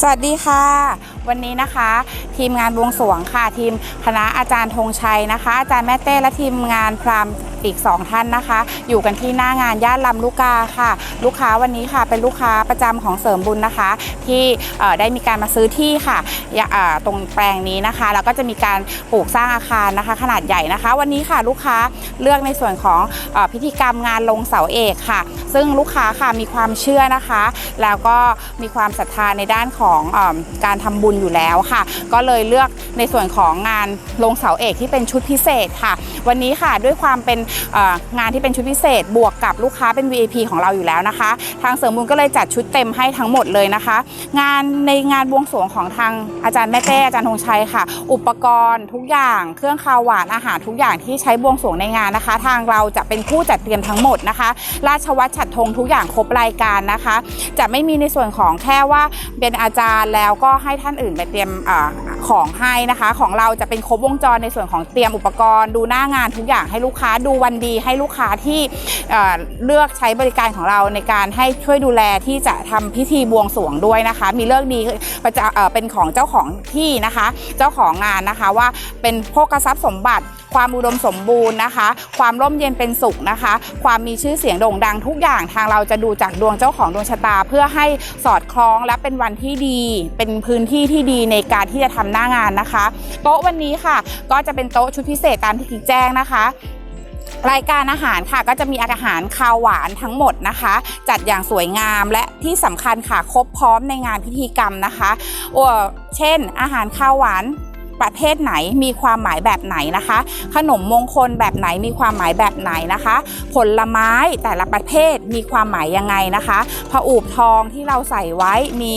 สวัสดีค่ะ วันนี้นะคะ ทีมงานบวงสวงค่ะ ทีมคณะอาจารย์ธงชัยนะคะ อาจารย์แม่เต้และทีมงานพรามอีก 2 ท่านนะคะ อยู่กันที่หน้างานย่านลำลูกกาค่ะ ลูกค้าวันนี้ค่ะเป็นลูกค้าประจำของเสริมบุญนะคะ ที่ได้มีการมาซื้อที่ค่ะตรงแปลงนี้นะคะ แล้วก็จะมีการปลูกสร้างอาคารนะคะ ขนาดใหญ่นะคะ วันนี้ค่ะลูกค้าเลือกในส่วนของอพิธีกรรมงานลงเสาเอกค่ะ ซึ่งลูกค้าค่ะมีความเชื่อนะคะ แล้วก็มีความศรัทธาในด้านของอการทำบุญอยู่แล้วค่ะ ก็เลยเลือกในส่วนของงานลงเสาเอกที่เป็นชุดพิเศษค่ะ วันนี้ค่ะด้วยความเป็นงานที่เป็นชุดพิเศษ บวกกับลูกค้าเป็น VIP ของเราอยู่แล้วนะคะ ทางเสริมบุญก็เลยจัดชุดเต็มให้ทั้งหมดเลยนะคะ งานในงานบวงสรวงของทางอาจารย์แม่เต้อาจารย์ธงชัยค่ะ อุปกรณ์ทุกอย่างเครื่องคาวหวานอาหารทุกอย่างที่ใช้บวงสรวงในงานนะคะ ทางเราจะเป็นผู้จัดเตรียมทั้งหมดนะคะ ราชวัตรฉัดธงทุกอย่างครบรายการนะคะ จะไม่มีในส่วนของแค่ว่าเป็นอาจารย์แล้วก็ให้ท่านอื่นไปเตรียมอของให้นะคะ ของเราจะเป็นครบวงจรในส่วนของเตรียมอุปกรณ์ ดูหน้างานทุกอย่างให้ลูกค้าดูวันดีให้ลูกค้าที่เลือกใช้บริการของเราในการให้ช่วยดูแลที่จะทำพิธีบวงสรวงด้วยนะคะ มีเลิกษ์ดีประจะเป็นของเจ้าของที่นะคะ เจ้าของงานนะคะว่าเป็นโภคทรัพย์สมบัติ ความอุดมสมบูรณ์นะคะ ความร่มเย็นเป็นสุขนะคะ ความมีชื่อเสียงโด่งดังทุกอย่างทางเราจะดูจากดวงเจ้าของดวงชะตา เพื่อให้สอดคล้องและเป็นวันที่ดี เป็นพื้นที่ที่ดีในการที่จะทำหน้างานนะคะ โต๊ะวันนี้ค่ะ ก็จะเป็นโต๊ะชุดพิเศษตามที่กิ๊กแจ้งนะคะ รายการอาหารค่ะก็จะมีอาหารคาวหวานทั้งหมดนะคะ จัดอย่างสวยงามและที่สำคัญค่ะครบพร้อมในงานพิธีกรรมนะคะอ้เช่น อาหารคาวหวาน ประเภทไหนมีความหมายแบบไหนนะคะ ขนมมงคลแบบไหนมีความหมายแบบไหนนะคะ ผลไม้แต่ละประเภทมีความหมายยังไงนะคะผอูบทองที่เราใส่ไว้มี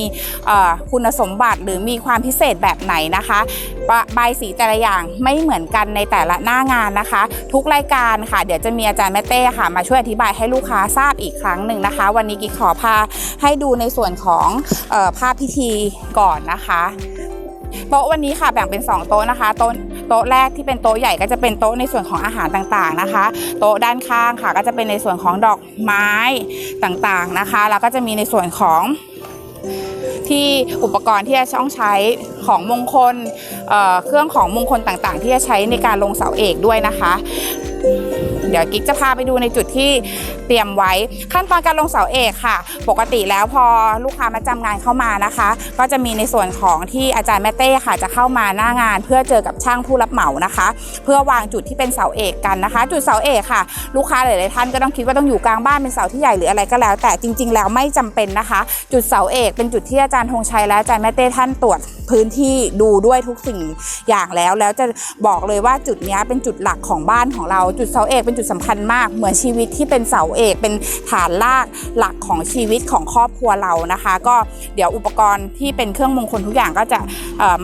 คุณสมบัติหรือมีความพิเศษแบบไหนนะคะใบสีแต่ละอย่างไม่เหมือนกันในแต่ละหน้างานนะคะ ทุกรายการค่ะ เดี๋ยวจะมีอาจารย์แม่เต้ค่ะ มาช่วยอธิบายให้ลูกค้าทราบอีกครั้งหนึ่งนะคะ วันนี้กิ๊กขอพาให้ดูในส่วนของออภาพพิธีก่อนนะคะ โต๊ะวันนี้ค่ะแบ่งเป็น 2 โต๊ะนะคะโต๊ะโต๊ะแรกที่เป็นโต๊ะใหญ่ก็จะเป็นโต๊ะในส่วนของอาหารต่างๆนะคะ โต๊ะด้านข้างค่ะ ก็จะเป็นในส่วนของดอกไม้ต่างๆนะคะ แล้วก็จะมีในส่วนของที่อุปกรณ์ที่จะต้องใช้ของมงคลเเครื่องของมงคลต่างๆ ที่จะใช้ในการลงเสาเอกด้วยนะคะ เดี๋ยวกิ๊กจะพาไปดูในจุดที่เตรียมไว้ขั้นตอนการลงเสาเอกค่ะ ปกติแล้วพอลูกค้ามาจำงานเข้ามานะคะ ก็จะมีในส่วนของที่อาจารย์แม่เต้ค่ะ จะเข้ามาหน้างานเพื่อเจอกับช่างผู้รับเหมานะคะ เพื่อวางจุดที่เป็นเสาเอกกันนะคะ จุดเสาเอกค่ะ ลูกค้าหลายๆท่านก็ต้องคิดว่าต้องอยู่กลางบ้านเป็นเสาที่ใหญ่หรืออะไรก็แล้ว แต่จริง ๆ แล้วไม่จำเป็นนะคะ จุดเสาเอกเป็นจุดที่อาจารย์ธงชัยและอาจารย์แม่เต้ท่านตรวจพื้นที่ดูด้วยทุกสิ่งอย่างแล้วแล้วจะบอกเลยว่าจุดนี้เป็นจุดหลักของบ้านของเราจุดเสาเอกเป็นจุดสำคัญมาก เหมือนชีวิตที่เป็นเสาเอกเป็นฐานรากหลักของชีวิตของครอบครัวเรานะคะ ก็เดี๋ยวอุปกรณ์ที่เป็นเครื่องมงคลทุกอย่างก็จะ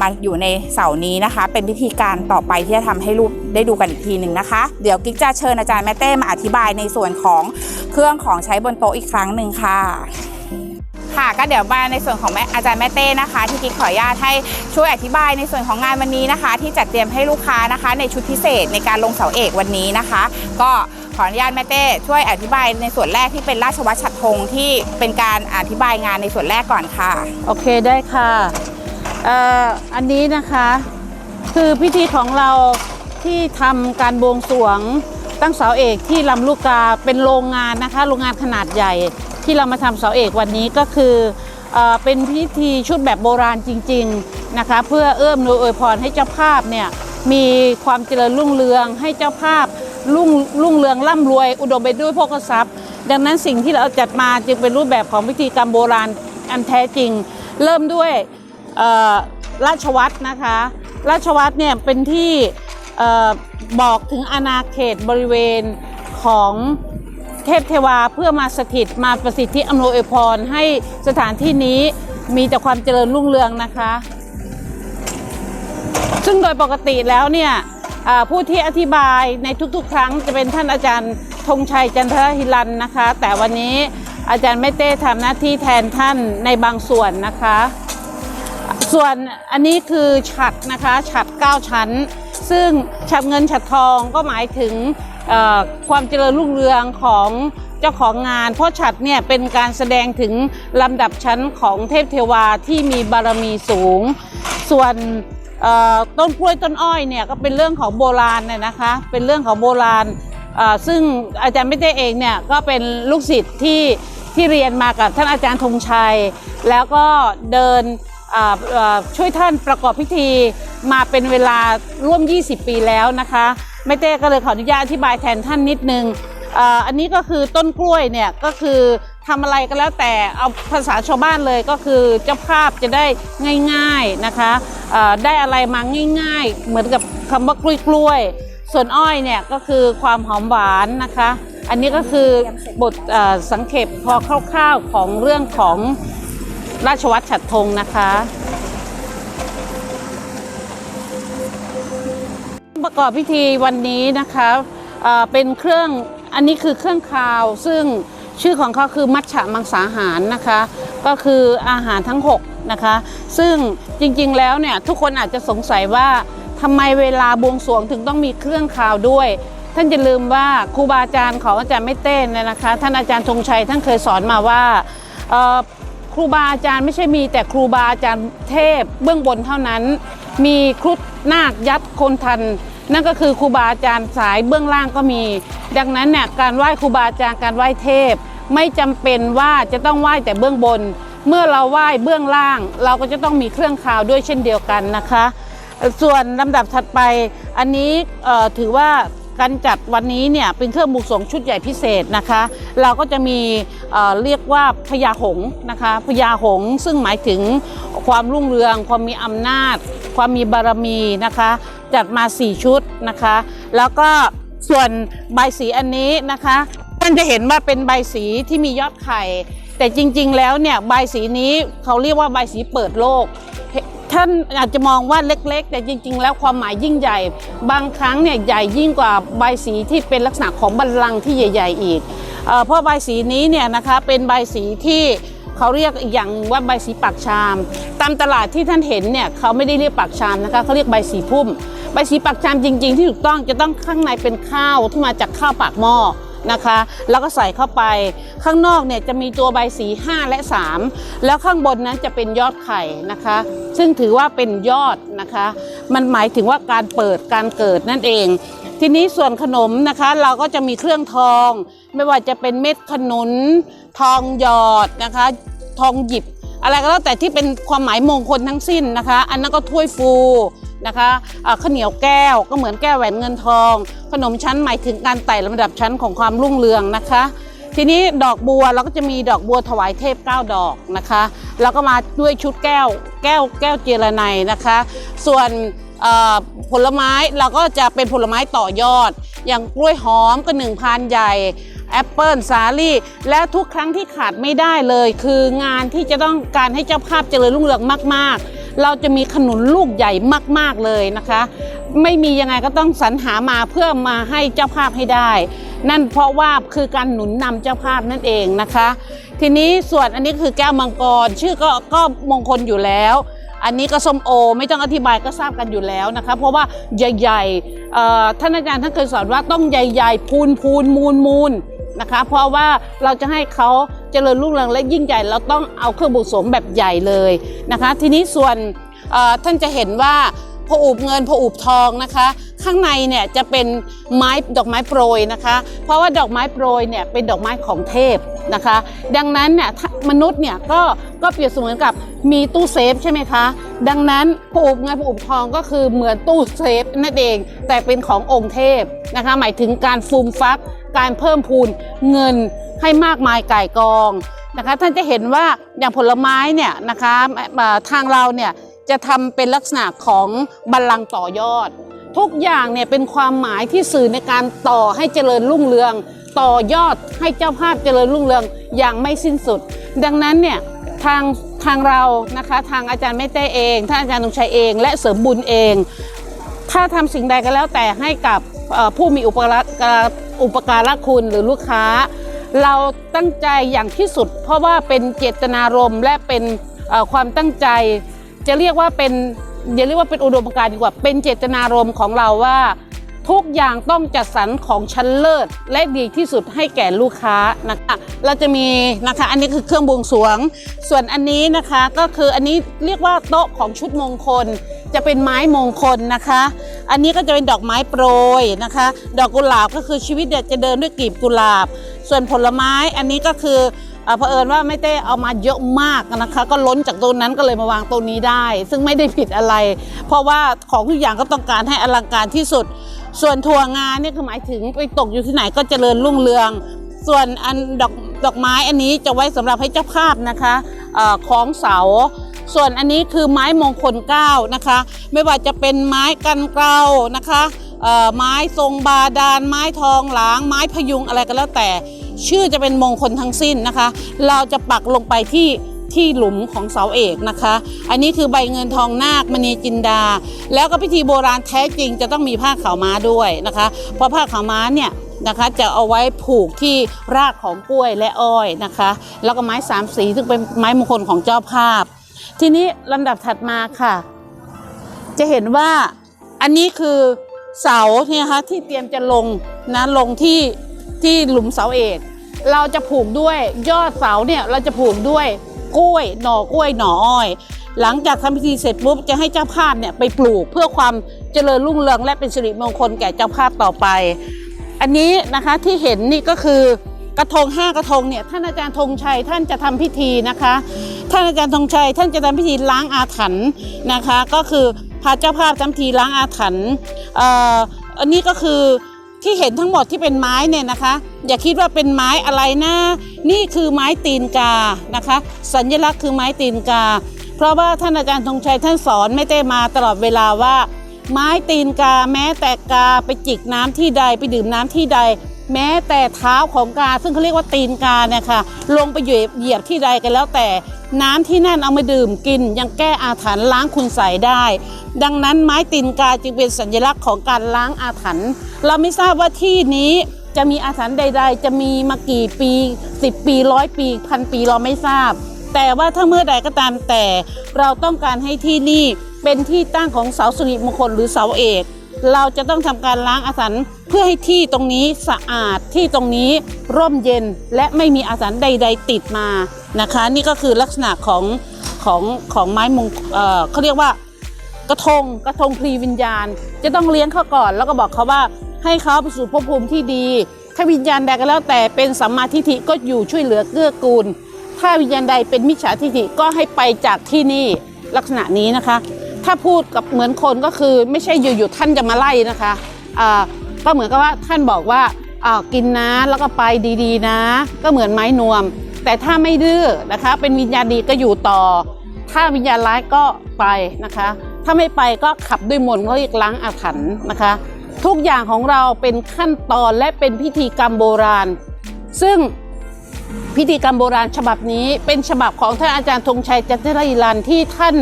มาอยู่ในเสานี้นะคะ เป็นพิธีการต่อไปที่จะทำให้ลูกได้ดูกันอีกทีหนึ่งนะคะ เดี๋ยวกิ๊กจะเชิญอาจารย์แม่เต้มาอธิบายในส่วนของเครื่องของใช้บนโต๊ะอีกครั้งหนึ่งค่ะ ค่ะ ก็เดี๋ยวมาในส่วนของแม่อาจารย์แม่เต้นะคะ ที่กิ๊กขออนุญาตให้ช่วยอธิบายในส่วนของงานวันนี้นะคะ ที่จัดเตรียมให้ลูกค้านะคะ ในชุดพิเศษในการลงเสาเอกวันนี้นะคะ ก็ขออนุญาตแม่เต้ช่วยอธิบายในส่วนแรกที่เป็นราชวัตรฉัดธงที่เป็นการอธิบายงานในส่วนแรกก่อนค่ะ โอเคได้ค่ะเอ่ออันนี้นะคะคือพิธีของเราที่ทำการบวงสรวงตั้งเสาเอกที่ลำลูกกาเป็นโรงงานนะคะ โรงงานขนาดใหญ่ ที่เรามาทำเสาเอกวันนี้ก็คือเป็นพิธีชุดแบบโบราณจริงๆนะคะเพื่อเอื้อมนุนอวยพรให้เจ้าภาพเนี่ยมีความเจริญรุ่งเรือง ให้เจ้าภาพรุ่งรุ่งเรืองร่ำรวย อุดมไปด้วยโภคทรัพย์ ดังนั้นสิ่งที่เราจัดมาจึงเป็นรูปแบบของพิธีกรรมโบราณอันแท้จริง เริ่มด้วยราชวัตรนะคะ ราชวัตรเนี่ยเป็นที่ออบอกถึงอาณาเขตบริเวณของ เทพเทวาเพื่อมาสถิตมาประสิทธิอำนวยอวยพรให้สถานที่นี้มีแต่ความเจริญรุ่งเรืองนะคะ ซึ่งโดยปกติแล้วเนี่ยผู้ที่อธิบายในทุกๆ ครั้งจะเป็นท่านอาจารย์ธงชัยจันทรหิรันนะคะ แต่วันนี้อาจารย์ไม่เต้ทำหน้าที่แทนท่านในบางส่วนนะคะ ส่วนอันนี้คือฉัดนะคะฉัด9ชั้น ซึ่งฉัดเงินฉัดทองก็หมายถึง ความเจริญรุ่งเรืองของเจ้าของงาน เพราะฉัดเนี่ยเป็นการแสดงถึงลำดับชั้นของเทพเทวาที่มีบารมีสูง ส่วนต้นกล้วยต้นอ้อยเนี่ยก็เป็นเรื่องของโบราณเนี่ยนะคะ เป็นเรื่องของโบราณซึ่งอาจารย์ไม่ได้เองเนี่ยก็เป็นลูกศิษย์ที่ที่เรียนมากับท่านอาจารย์ธงชัย แล้วก็เดินช่วยท่านประกอบพิธีมาเป็นเวลาร่วม 20 ปีแล้วนะคะ ไม่เต้ก็เลยขออนุญาตอธิบายแทนท่านนิดนึงอันนี้ก็คือต้นกล้วยเนี่ยก็คือทำอะไรก็แล้วแต่เอาภาษาชาวบ้านเลยก็คือเจ้าภาพจะได้ง่ายๆนะคะได้อะไรมาง่าย ๆ เหมือนกับคำว่ากล้วยกล้วยๆส่วนอ้อยเนี่ยก็คือความหอมหวานนะคะ อันนี้ก็คือบทสังเขปพอคร่าวๆของเรื่องของราชวัตรฉัดธงนะคะ ประกอบพิธีวันนี้นะคะเอ่อเป็นเครื่องอันนี้คือเครื่องคาว ซึ่งชื่อของเขาคือมัชฉะมังสาหารนะคะ ก็คืออาหารทั้ง6นะคะ ซึ่งจริงๆแล้วเนี่ยทุกคนอาจจะสงสัยว่าทำไมเวลาบวงสรวงถึงต้องมีเครื่องคาวด้วย ท่านจะลืมว่าครูบาอาจารย์ของอาจารย์ไม่เต้นเนี่ยนะคะ ท่านอาจารย์ธงชัยท่านเคยสอนมาว่าครูบาอาจารย์ไม่ใช่มีแต่ครูบาอาจารย์เทพเบื้องบนเท่านั้น มีครุฑนาคยัดคนทัน นั่นก็คือครูบาอาจารย์สายเบื้องล่างก็มี ดังนั้นเนี่ยการไหว้ครูบาอาจารย์การไหว้เทพ ไม่จำเป็นว่าจะต้องไหว้แต่เบื้องบน เมื่อเราไหว้เบื้องล่าง เราก็จะต้องมีเครื่องคาวด้วยเช่นเดียวกันนะคะ ส่วนลำดับถัดไปอันนี้ถือว่า การจัดวันนี้เนี่ยเป็นเครื่องบุกสงชุดใหญ่พิเศษนะคะ เราก็จะมีเเรียกว่าพญาหงนะคะพญาหงซึ่งหมายถึงความรุ่งเรือง ความมีอำนาจ ความมีบารมีนะคะ จัดมา 4 ชุดนะคะ แล้วก็ส่วนใบสีอันนี้นะคะท่านจะเห็นว่าเป็นใบสีที่มียอดไข่ แต่จริงๆแล้วเนี่ยใบสีนี้เขาเรียกว่าใบสีเปิดโลก ท่านอาจจะมองว่าเล็กๆ แต่จริง ๆ แล้วความหมายยิ่งใหญ่ บางครั้งเนี่ยใหญ่ยิ่งกว่าใบสีที่เป็นลักษณะของบัลลังก์ที่ใหญ่ ๆ อีกเอเพราะใบสีนี้เนี่ยนะคะเป็นใบสีที่เขาเรียกอีกอย่างหนึ่งว่าใบสีปากชาม ตามตลาดที่ท่านเห็นเนี่ยเขาไม่ได้เรียกปากชามนะคะเขาเรียกใบสีพุ่ม ใบสีปากชามจริง ๆ ที่ถูกต้องจะต้องข้างในเป็นข้าวที่มาจากข้าวปากหม้อ นะคะ แล้วก็ใส่เข้าไป ข้างนอกเนี่ยจะมีตัวใบสี 5 และ 3 แล้วข้างบนนั้นจะเป็นยอดไข่นะคะ ซึ่งถือว่าเป็นยอดนะคะ มันหมายถึงว่าการเปิดการเกิดนั่นเอง ทีนี้ส่วนขนมนะคะเราก็จะมีเครื่องทอง ไม่ว่าจะเป็นเม็ดขนุน ทองหยอดนะคะ ทองหยิบ อะไรก็แล้วแต่ที่เป็นความหมายมงคลทั้งสิ้นนะคะ อันนั้นก็ถ้วยฟู นะคะข้าวเหนียวแก้วก็เหมือนแก้วแหวนเงินทอง ขนมชั้นหมายถึงการไต่ลำดับชั้นของความรุ่งเรืองนะคะ ทีนี้ดอกบัวเราก็จะมีดอกบัวถวายเทพ 9 ดอกนะคะแล้วก็มาด้วยชุดแก้วแก้วแก้วเจรไนนะคะ ส่วนผลไม้เราก็จะเป็นผลไม้ต่อยอด อย่างกล้วยหอมก็หนึ่งพันใหญ่แอปเปิลสาลี่ และทุกครั้งที่ขาดไม่ได้เลย คืองานที่จะต้องการให้เจ้าภาพเจริญรุ่งเรืองมาก ๆ เราจะมีขนุนลูกใหญ่มากๆเลยนะคะ ไม่มียังไงก็ต้องสรรหามาเพื่อมาให้เจ้าภาพให้ได้ นั่นเพราะว่าคือการหนุนนำเจ้าภาพนั่นเองนะคะ ทีนี้ส่วนอันนี้คือแก้วมังกรชื่อก็ก็มงคลอยู่แล้วอันนี้ก็ส้มโอไม่ต้องอธิบายก็ทราบกันอยู่แล้วนะคะ เพราะว่าใหญ่ๆท่านอาจารย์ท่านเคยสอนว่าต้องใหญ่ๆ พูนพูนมูลมูล นะคะ เพราะว่าเราจะให้เขาเจริญรุ่งเรืองและยิ่งใหญ่เราต้องเอาเครื่องบุสมแบบใหญ่เลยนะคะ ทีนี้ส่วนท่านจะเห็นว่าพออูบเงินพออูบทองนะคะ ข้างในเนี่ยจะเป็นไม้ดอกไม้โปรยนะคะ เพราะว่าดอกไม้โปรยเนี่ยเป็นดอกไม้ของเทพนะคะ ดังนั้นเนี่ยมนุษย์เนี่ยก็ก็เปรียบเสมือนกับมีตู้เซฟใช่ไหมคะ ดังนั้นผูกเงินผูกทองก็คือเหมือนตู้เซฟนั่นเอง แต่เป็นขององค์เทพนะคะ หมายถึงการฟูมฟัก การเพิ่มพูนเงินให้มากมายก่ายกองนะคะท่านจะเห็นว่าอย่างผลไม้เนี่ยนะคะทางเราเนี่ยจะทำเป็นลักษณะของบัลลังก์ต่อยอด ทุกอย่างเนี่ยเป็นความหมายที่สื่อในการต่อให้เจริญรุ่งเรือง ต่อยอดให้เจ้าภาพเจริญรุ่งเรืองอย่างไม่สิ้นสุด ดังนั้นเนี่ยทางทางเรานะคะทางอาจารย์ไม่เต้เองท่านอาจารย์ตงชัยเอง และเสริมบุญเอง ถ้าทำสิ่งใดก็แล้วแต่ให้กับผู้มีอุปการะ อุปการะคุณหรือลูกค้า เราตั้งใจอย่างที่สุด เพราะว่าเป็นเจตนารมณ์และเป็นความตั้งใจ จะเรียกว่าเป็นอย่าเรียกว่าเป็นอุดมการณ์ดีกว่า เป็นเจตนารมณ์ของเราว่า ทุกอย่างต้องจัดสรรของชั้นเลิศ และดีที่สุดให้แก่ลูกค้านะคะเราจะมีนะคะอันนี้คือเครื่องบวงสรวง ส่วนอันนี้นะคะก็คืออันนี้เรียกว่าโต๊ะของชุดมงคล จะเป็นไม้มงคลนะคะ อันนี้ก็จะเป็นดอกไม้โปรยนะคะ ดอกกุหลาบก็คือชีวิตเนี่ยจะเดินด้วยกลีบกุหลาบ ส่วนผลไม้อันนี้ก็คือ เอ่อเผอิญว่าไม่ได้เอามาเยอะมากนะคะ ก็ล้นจากตรงนั้นก็เลยมาวางตรงนี้ได้ ซึ่งไม่ได้ผิดอะไร เพราะว่าของทุกอย่างก็ต้องการให้อลังการที่สุด ส่วนถั่วงาเนี่ยคือหมายถึงไปตกอยู่ที่ไหนก็เจริญรุ่งเรือง ส่วนอันดอกดอกไม้อันนี้จะไว้สำหรับให้เจ้าภาพนะคะของเสาส่วนอันนี้คือไม้มงคลเก้านะคะ ไม่ว่าจะเป็นไม้กันเกลานะคะไม้ทรงบาดาลไม้ทองหลาง ไม้พยุงอะไรก็แล้วแต่ ชื่อจะเป็นมงคลทั้งสิ้นนะคะ เราจะปักลงไปที่ที่หลุมของเสาเอกนะคะ อันนี้คือใบเงินทองนาคมณีจินดา แล้วก็พิธีโบราณแท้จริงจะต้องมีผ้าขาวม้าด้วยนะคะ เพราะผ้าขาวม้าเนี่ยนะคะจะเอาไว้ผูกที่รากของกล้วยและอ้อยนะคะ แล้วก็ไม้สามสีซึ่งเป็นไม้มงคลของเจ้าภาพ ทีนี้ลำดับถัดมาค่ะ จะเห็นว่าอันนี้คือเสาเนี่ยนะคะที่เตรียมจะลงนะลงที่ ที่หลุมเสาเอกเราจะผูกด้วยยอดเสาเนี่ยเราจะผูกด้วยกล้วยหน่อกล้วยหน่ออ้อย หลังจากทำพิธีเสร็จปุ๊บจะให้เจ้าภาพเนี่ยไปปลูกเพื่อความเจริญรุ่งเรืองและเป็นสิริมงคลแก่เจ้าภาพต่อไป อันนี้นะคะที่เห็นนี่ก็คือกระทงห้ากระทงเนี่ยท่านอาจารย์ธงชัยท่านจะทำพิธีนะคะ ท่านอาจารย์ธงชัยท่านจะทำพิธีล้างอาถรรพ์นะคะ ก็คือพาเจ้าภาพทำพิธีล้างอาถรรพ์อันนี้ก็คือ ที่เห็นทั้งหมดที่เป็นไม้เนี่ยนะคะ อย่าคิดว่าเป็นไม้อะไรนะ นี่คือไม้ตีนกานะคะ สัญลักษณ์คือไม้ตีนกา เพราะว่าท่านอาจารย์ธงชัยท่านสอนไม่ได้มาตลอดเวลาว่า ไม้ตีนกาแม้แต่กาไปจิกน้ำที่ใดไปดื่มน้ำที่ใด แม้แต่เท้าของกา ซึ่งเขาเรียกว่าตีนกาเนี่ยค่ะลงไปเหยียบเหยียบที่ใดกันแล้วแต่ น้ำที่นั่นเอามาดื่มกิน ยังแก้อาถรรพ์ล้างคุณใสยได้ ดังนั้นไม้ตีนกาจึงเป็นสัญลักษณ์ของการล้างอาถรรพ์เราไม่ทราบว่าที่นี้จะมีอาถรรพ์ใด ๆ จะมีมากี่ปี 10 ปีร้อยปีพันปีเราไม่ทราบ แต่ว่าถ้าเมื่อใดก็ตามแต่ เราต้องการให้ที่นี่เป็นที่ตั้งของเสาสิริมงคลหรือเสาเอก เราจะต้องทำการล้างอาถรรพ์เพื่อให้ที่ตรงนี้สะอาดที่ตรงนี้ร่มเย็นและไม่มีอาถรรพ์ใด ๆ ติดมานะคะ นี่ก็คือลักษณะของของของไม้มงเเขาเรียกว่ากระทงกระทงพลีวิญญาณ จะต้องเลี้ยงเขาก่อน แล้วก็บอกเขาว่าให้เขาไปสู่ภพภูมิที่ดี ถ้าวิญญาณใดก็แล้วแต่เป็นสัมมาทิฏฐิก็อยู่ช่วยเหลือเกื้อกูล ถ้าวิญญาณใดเป็นมิจฉาทิฏฐิก็ให้ไปจากที่นี่ลักษณะนี้นะคะ ถ้าพูดกับเหมือนคนก็คือไม่ใช่อยู่ๆท่านจะมาไล่นะคะก็เหมือนกับว่าท่านบอกว่าากินนะแล้วก็ไปดีๆนะ ก็เหมือนไม้นวม แต่ถ้าไม่ดื้อนะคะ เป็นวิญญาณดีก็อยู่ต่อ ถ้าวิญญาณร้ายก็ไปนะคะ ถ้าไม่ไปก็ขับด้วยมนต์เขาเรียกล้างอาถรรพ์นะคะ ทุกอย่างของเราเป็นขั้นตอนและเป็นพิธีกรรมโบราณ ซึ่งพิธีกรรมโบราณฉบับนี้เป็นฉบับของท่านอาจารย์ธงชัยจันทรอิรันที่ท่าน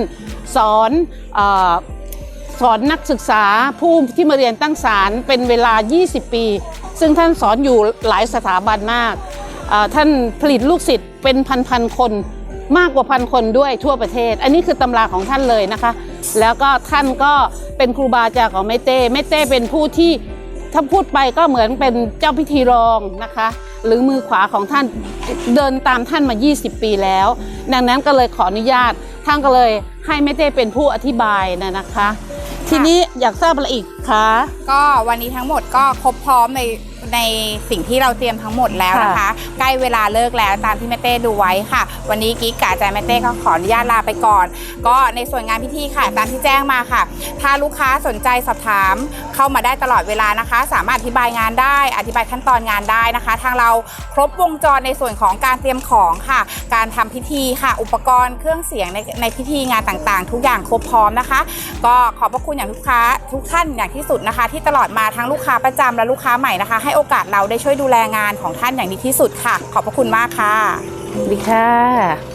สอนอสอนนักศึกษาผู้ที่มาเรียนตั้งศาลเป็นเวลา 20 ปี ซึ่งท่านสอนอยู่หลายสถาบันมาก ท่านผลิตลูกศิษย์เป็นพันๆคนมากกว่าพันคนด้วยทั่วประเทศ อันนี้คือตำราของท่านเลยนะคะ แล้วก็ท่านก็เป็นครูบาอาจารย์ของแม่เต้แม่เต้เป็นผู้ที่ถ้าพูดไปก็เหมือนเป็นเจ้าพิธีรองนะคะ หรือมือขวาของท่านเดินตามท่านมา 20 ปีแล้ว ดังนั้นก็เลยขออนุญาต ท่านก็เลยให้แม่เต้เป็นผู้อธิบายนะนะคะ ทีนี้อยากทราบอะไรอีกคะ ก็วันนี้ทั้งหมดก็ครบพร้อมในในสิ่งที่เราเตรียมทั้งหมดแล้วนะคะ ใกล้เวลาเลิกแล้วตามที่แม่เต้ดูไว้ค่ะ วันนี้กิ๊กกับอาจารย์แม่เต้ก็ขออนุญาตลาไปก่อน ก็ในส่วนงานพิธีค่ะ ตามที่แจ้งมาค่ะ ถ้าลูกค้าสนใจสอบถามเข้ามาได้ตลอดเวลานะคะ สามารถอธิบายงานได้ อธิบายขั้นตอนงานได้นะคะ ทางเราครบวงจรในส่วนของการเตรียมของค่ะ การทำพิธีค่ะ อุปกรณ์เครื่องเสียงในในพิธีงานต่างๆ ทุกอย่างครบพร้อมนะคะ ก็ขอบพระคุณอย่างลูกค้าทุกท่านอย่างที่สุดนะคะ ที่ตลอดมาทั้งลูกค้าประจำและลูกค้าใหม่นะคะให้โอกาสเราได้ช่วยดูแลงานของท่านอย่างดีที่สุดค่ะ ขอบพระคุณมากค่ะดีค่ะ